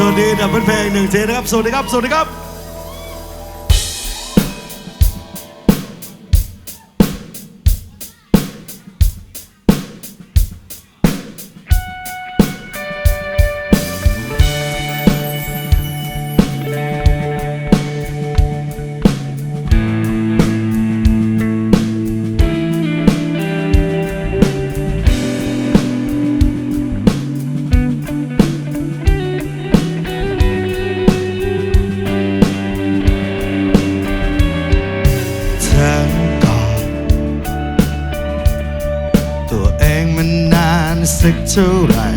สวัสดีดับเบิลเพลงหนึ่งเจนะครับ สวัสดีครับ สวัสดีครับ สักเท่าไหร่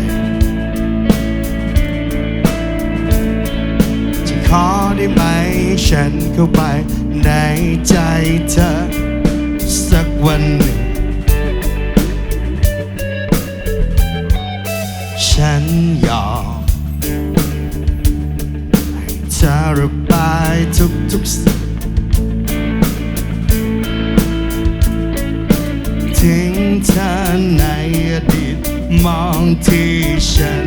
จะขอได้ไหมฉันเข้าไปในใจเธอ สักวันหนึ่ง ฉันยอมให้เธอระบายทุกๆสิ่งทิ้งเธอใน ที่ฉัน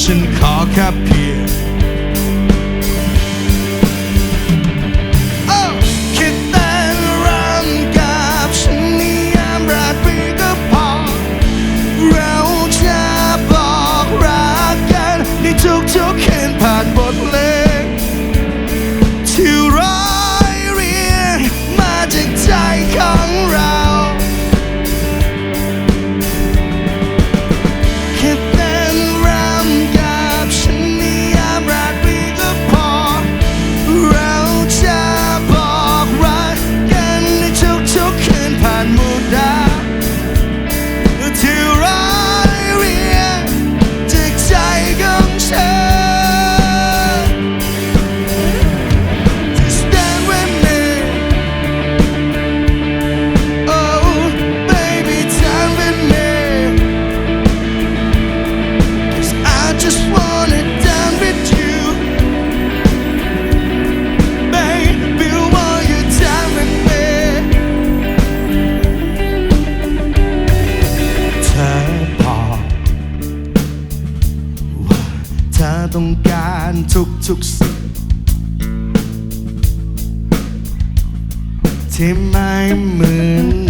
ฉันขอแค่เพียง ต้องการทุกชุกสิ่งที่ไม่เหมือน